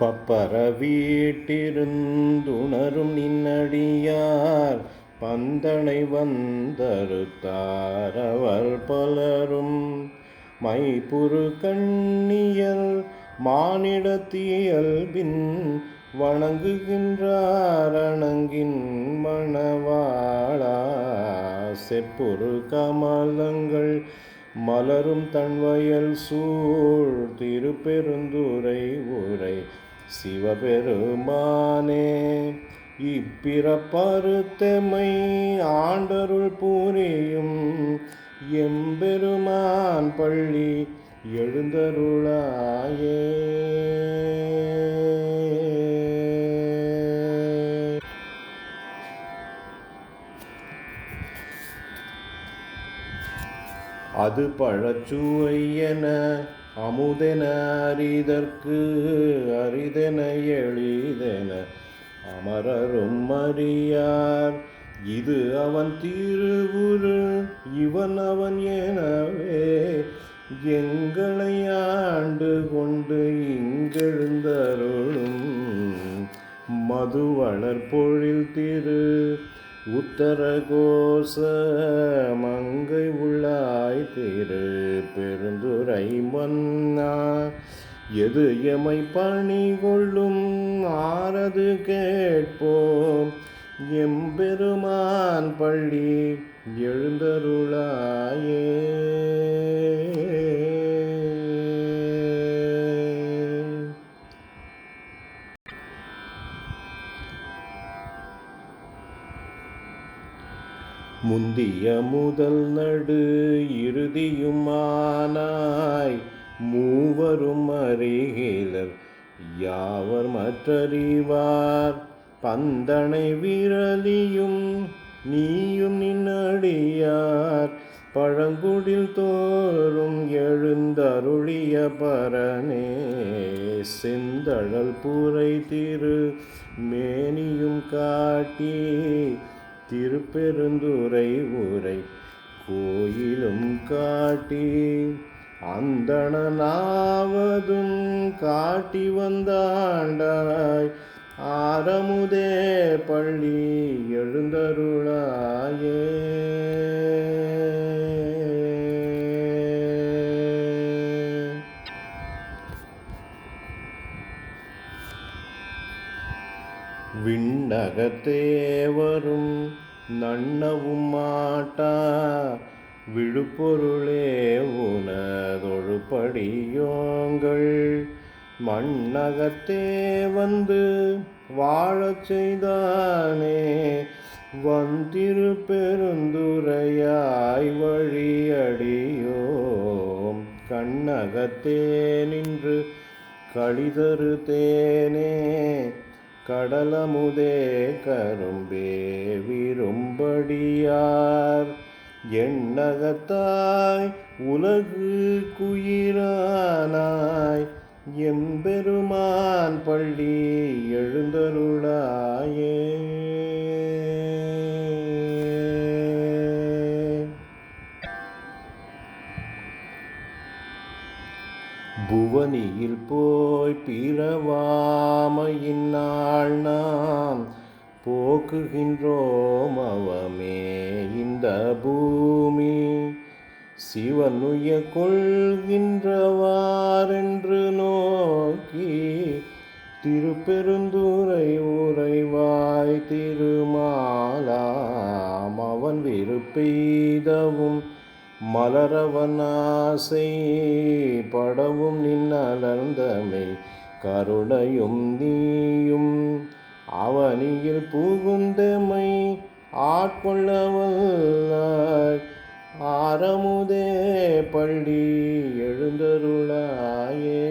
பப்பர வீட்டிருந்துணரும் நின்னடியார் பந்தனை வந்தறுத்தார் அவர் பலரும். மைப்புரு கண்ணியல் மானிடத்தியல்பின் வணங்குகின்றார் அணங்கின் மணவாளா செப்புரு கமலங்கள் மலரும் தன்வயல் சூழ் திருப்பெருந்துரை உரை சிவபெருமானே இப்பிறப்பருத்தமை ஆண்டருள் பூரியும் எம்பெருமான் பள்ளி எழுந்தருளாயே. அது பழச்சுவையென அமுதென அரிதற்கு அரிதென எளிதென அமரரும் அறியார். இது அவன் திருவுரு இவன் அவன் எனவே எங்களை ஆண்டு கொண்டு இங்கெழுந்தருளும். மதுவளர் பொழில் திரு உத்தரகோச மங்கை உள்ளாய் திரு பெருந்துரை மன்னா. எது எமை பணி கொள்ளும் ஆரது கேட்போம். எம்பெருமான் பள்ளி எழுந்தருளாயே. முந்திய முதல் நடு இறுதியுமானாய் மூவரும் அறிகிலர் யாவர் மற்றறிவார்? பந்தனை விரலியும் நீயும் நின்னடியார் பழங்குடில் தோறும் எழுந்தருளிய பரனே செந்தழல் புரை திரு மேனியும் காட்டி திருப்பெருந்துரை ஊரை கோயிலும் காட்டி அந்தணனாவதும் காட்டி வந்தாண்டாய். ஆரமுதே பள்ளி எழுந்தருளாயே. விண்ணகத்தே வரும் நன்னவும் மாட்டா. விழுப்பொருளே உனதொழுப்படியோங்கள். மண்ணகத்தே வந்து வாழச் செய்தானே. வந்திரு பெருந்துரையாய் வழியடியோம். கண்ணகத்தே நின்று கழிதரு தேனே. கடலமுதே கரும்பே விரும்படியார். எண்ணகத்தாய் உலகு குயிரானாய் எம்பெருமான் பள்ளி புவனியில் போய் பிறவாமையின் நாள் நாம் போக்குகின்றோம் அவமே இந்த பூமி. சிவனுய கொள்கின்றவாரென்று நோக்கி திருப்பெருந்துரை உறைவாய் திருமாலாம் அவன் விருப்பெய்தவும் மலரவனாசை படவும் நின்னலர்ந்தமை கருணையும் நீயும் அவனியில் புகுந்தமை ஆட்கொள்ளவல்லாய் ஆரமுதே பள்ளி எழுந்தருளாயே.